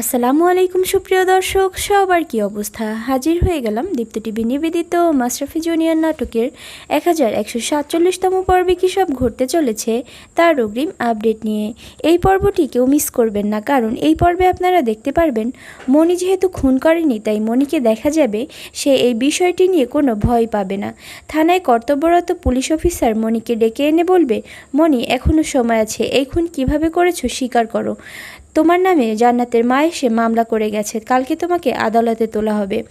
আসসালামু আলাইকুম সুপ্রিয় দর্শক, সবার কি অবস্থা? হাজির হয়ে গেলাম দীপ্ত টিভি নিবেদিত মাশরাফি জুনিয়র নাটকের এক হাজার একশো সাতচল্লিশতম পর্বে কী সব ঘটতে চলেছে তার অগ্রিম আপডেট নিয়ে। এই পর্বটি কেউ মিস করবেন না, কারণ এই পর্বে আপনারা দেখতে পারবেন মণি যেহেতু খুন করেনি, তাই মণিকে দেখা যাবে, সে এই বিষয়টি নিয়ে কোনো ভয় পাবে না। থানায় কর্তব্যরত পুলিশ অফিসার মণিকে ডেকে এনে বলবে, মণি এখনও সময় আছে, এই খুন কীভাবে করেছ, স্বীকার করো। তোমার নামে জান্নাতের মা এসে মামলা করে গেছে। কালকে তোমাকে আদালতে তোলা হবে।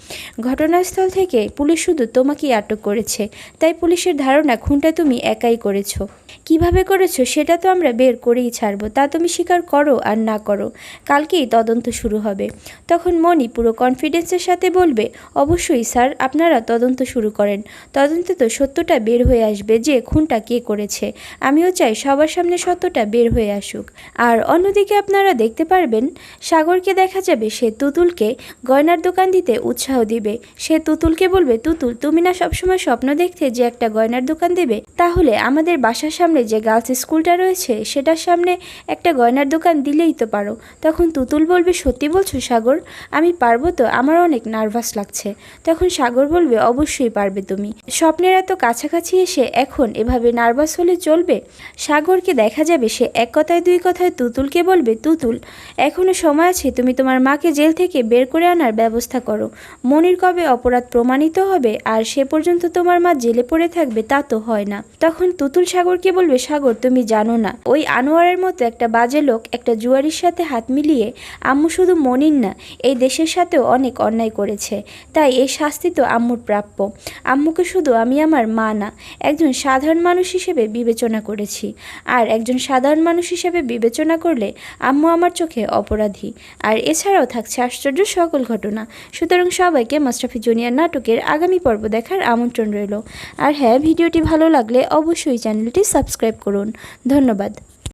ঘটনাস্থল থেকে পুলিশ শুধু তোমাকেই আটক করেছে। তাই পুলিশের ধারণা, খুনটা তুমি একাই করেছ। কীভাবে করেছ সেটা তো আমরা বের করেই ছাড়বো। তা তুমি স্বীকার করো আর না করো। কালকেই তদন্ত শুরু হবে। তখন মণি পুরো কনফিডেন্সের সাথে বলবে, অবশ্যই স্যার, আপনারা তদন্ত শুরু করেন। তদন্তে তো সত্যটা বের হয়ে আসবে যে খুনটা কে করেছে। আমিও চাই সবার সামনে সত্যটা বের হয়ে আসুক। আর অন্যদিকে আপনারা দেখতে পারবেন, সাগরকে দেখা যাবে সে তুতুলকে। গয়নার দোকান দিতে উৎসাহ দিবে। সে তুতুলকে বলবে, তুতুল, তুমি না সবসময় স্বপ্ন দেখতে যে একটা গয়নার দোকান দেবে? তাহলে আমাদের বাসার সামনে যে গার্লস স্কুলটা রয়েছে, সেটার সামনে একটা গয়নার দোকান দিলেই তো পারো। তখন তুতুল বলবে, সত্যি বলছো সাগর? আমি পারব তো আমার অনেক নার্ভাস লাগছে। তখন সাগর বলবে, অবশ্যই পারবে তুমি। স্বপ্নের এত কাছাকাছি এসে এখন এভাবে নার্ভাস হলে চলবে? সাগরকে দেখা যাবে সে এক কথায় দুই কথায় তুতুলকে বলবে, তুতুল এখনও সময় আছে, তুমি তোমার মাকে জেল থেকে বের করে আনার ব্যবস্থা করো। মনির কবে অপরাধ প্রমাণিত হবে আর সে পর্যন্ত তোমার মা জেলে পড়ে থাকবে তা তো হয় না। তখন তুতুল সাগরকে বলবে, সাগর, তুমি জানো না। ওই আনোয়ারের মতো একটা বাজে লোক একটা জুয়ারির সাথে হাত মিলিয়ে, আম্মু শুধু মনির না, এই দেশের সাথেও অনেক অন্যায় করেছে। তাই এই শাস্তি তো আম্মুর প্রাপ্য। আম্মুকে শুধু আমি আমার মা না, একজন সাধারণ মানুষ হিসেবে বিবেচনা করেছি। আর একজন সাধারণ মানুষ হিসেবে বিবেচনা করলে আম্মু আমার চোখে অপরাধী। আর এছাড়াও থাকছে আশ্চর্য সকল ঘটনা। সুতরাং সবাইকে মাস্টাফি জুনিয়র নাটকের আগামী পর্ব দেখার আমন্ত্রণ রইল। আর হ্যাঁ ভিডিওটি ভালো লাগলে অবশ্যই চ্যানেলটি সাবস্ক্রাইব করুন। ধন্যবাদ।